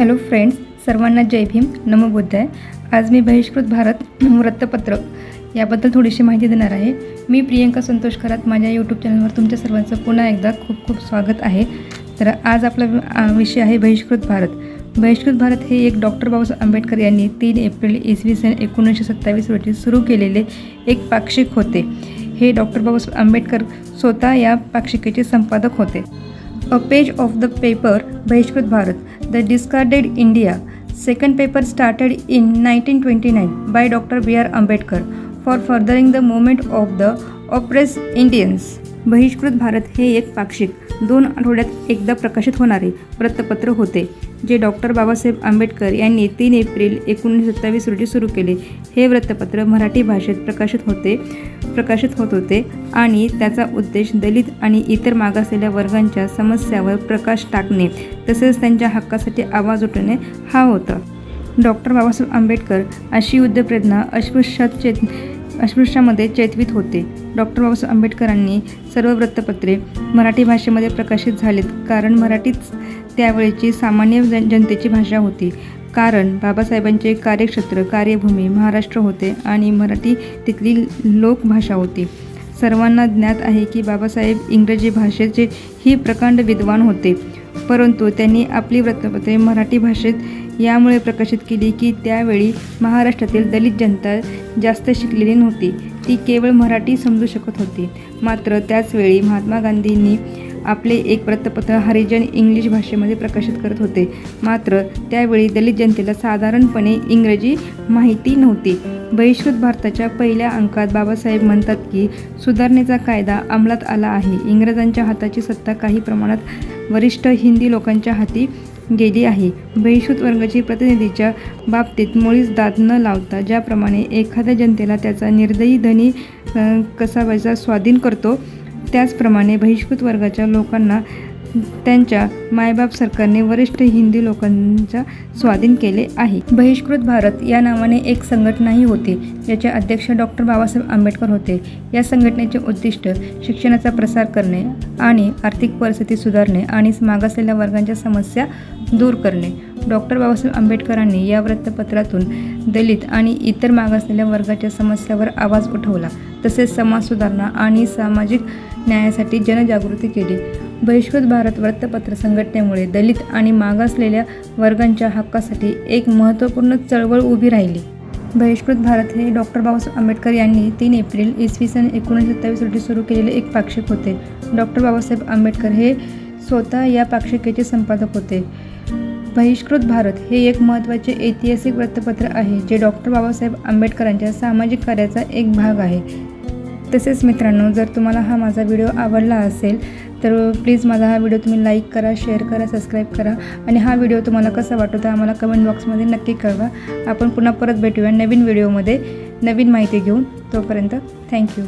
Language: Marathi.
हॅलो फ्रेंड्स सर्वांना जय भीम. नमो बुद्ध आहे. आज मी बहिष्कृत भारत वृत्तपत्र याबद्दल थोडीशी माहिती देणार आहे. मी प्रियंका संतोष खरात माझ्या यूट्यूब चॅनलवर तुमच्या सर्वांचं पुन्हा एकदा खूप खूप स्वागत आहे. तर आज आपला विषय आहे बहिष्कृत भारत. बहिष्कृत भारत हे एक डॉक्टर बाबासाहेब आंबेडकर यांनी तीन एप्रिल इसवी सन एकोणीसशे सत्तावीस रोजी सुरू केलेले एक पाक्षिक होते. हे डॉक्टर बाबासाहेब आंबेडकर स्वतः या पाक्षिकेचे संपादक होते. A page of the paper Bahishkrit Bharat. The Discarded India. Second paper started in 1929 by Dr. B.R. Ambedkar for furthering the movement of the oppress Indians Bahishkrit Bharat हे एक पाक्षिक. दोन आठवड्यात एकदा प्रकाशित होणारे वृत्तपत्र होते जे डॉक्टर बाबासाहेब आंबेडकर यांनी तीन एप्रिल एकोणीसशे सत्तावीस रोजी सुरू केले. हे वृत्तपत्र मराठी भाषेत प्रकाशित होते प्रकाशित होत होते आणि त्याचा उद्देश दलित आणि इतर मागासलेल्या वर्गांच्या समस्यावर प्रकाश टाकणे तसेच त्यांच्या हक्कासाठी आवाज उठवणे हा होता. डॉक्टर बाबासाहेब आंबेडकर अशी युद्धप्रेरणा अश्वशात चेत अस्पृश्यामध्ये चैतवीत होते. डॉक्टर बाबासाहेब आंबेडकरांनी सर्व वृत्तपत्रे मराठी भाषेमध्ये प्रकाशित झालीत. कारण मराठीच त्यावेळेची सामान्य जन जनतेची भाषा होती. कारण बाबासाहेबांचे कार्यक्षेत्र कार्यभूमी महाराष्ट्र होते आणि मराठी तिथली लोकभाषा होती. सर्वांना ज्ञात आहे की बाबासाहेब इंग्रजी भाषेचे ही प्रकांड विद्वान होते. परंतु त्यांनी आपली वृत्तपत्रे मराठी भाषेत यामुळे प्रकाशित केली की त्यावेळी महाराष्ट्रातील दलित जनता जास्त शिकलेली नव्हती. ती केवळ मराठी समजू शकत होती. मात्र त्याचवेळी महात्मा गांधींनी आपले एक वृत्तपत्र हरिजन इंग्लिश भाषेमध्ये प्रकाशित करत होते. मात्र त्यावेळी दलित जनतेला साधारणपणे इंग्रजी माहिती नव्हती. बहिष्कृत भारताच्या पहिल्या अंकात बाबासाहेब म्हणतात की सुधारणेचा कायदा अंमलात आला आहे. इंग्रजांच्या हाताची सत्ता काही प्रमाणात वरिष्ठ हिंदी लोकांच्या हाती गेली आहे. बहिष्कृत वर्गाची प्रतिनिधीच्या बाबतीत मुळीच दाद न लावता ज्याप्रमाणे एखाद्या जनतेला त्याचा निर्दयी धनी कसावायचा स्वाधीन करतो त्याचप्रमाणे बहिष्कृत वर्गाच्या लोकांना त्यांच्या मायबाप सरकारने वरिष्ठ हिंदी लोकांच्या स्वाधीन केले आहे. बहिष्कृत भारत या नावाने एक संघटनाही होती ज्याचे अध्यक्ष डॉक्टर बाबासाहेब आंबेडकर होते. या संघटनेचे उद्दिष्ट शिक्षणाचा प्रसार करणे आणि आर्थिक परिस्थिती सुधारणे आणि मागासलेल्या वर्गांच्या समस्या दूर करणे. डॉक्टर बाबासाहेब आंबेडकरांनी या वृत्तपत्रातून दलित आणि इतर मागासलेल्या वर्गाच्या समस्यावर आवाज उठवला. तसेच समाज सुधारणा आणि सामाजिक न्यायासाठी जनजागृती केली. बहिष्कृत भारत वृत्तपत्र संघटनेमुळे दलित आणि मागासलेल्या वर्गांच्या हक्कासाठी एक महत्त्वपूर्ण चळवळ उभी राहिली. बहिष्कृत भारत हे डॉक्टर बाबासाहेब आंबेडकर यांनी तीन एप्रिल इसवी सन एकोणीसशे सत्तावीस रोजी सुरू केलेले एक पाक्षिक होते. डॉक्टर बाबासाहेब आंबेडकर हे स्वतः या पाक्षिकेचे संपादक होते. बहिष्कृत भारत हे एक महत्त्वाचे ऐतिहासिक वृत्तपत्र आहे जे डॉक्टर बाबासाहेब आंबेडकरांच्या सामाजिक कार्याचा एक भाग आहे. तसेच मित्रांनो जर तुम्हाला हा माझा व्हिडिओ आवडला असेल तर प्लीज माझा हा व्हिडिओ तुम्ही लाईक करा शेअर करा सबस्क्राईब करा आणि हा व्हिडिओ तुम्हाला कसा वाटतो आम्हाला कमेंट बॉक्समध्ये नक्की कळवा. आपण पुन्हा परत भेटूया नवीन व्हिडिओमध्ये नवीन माहिती घेऊन. तोपर्यंत थँक्यू.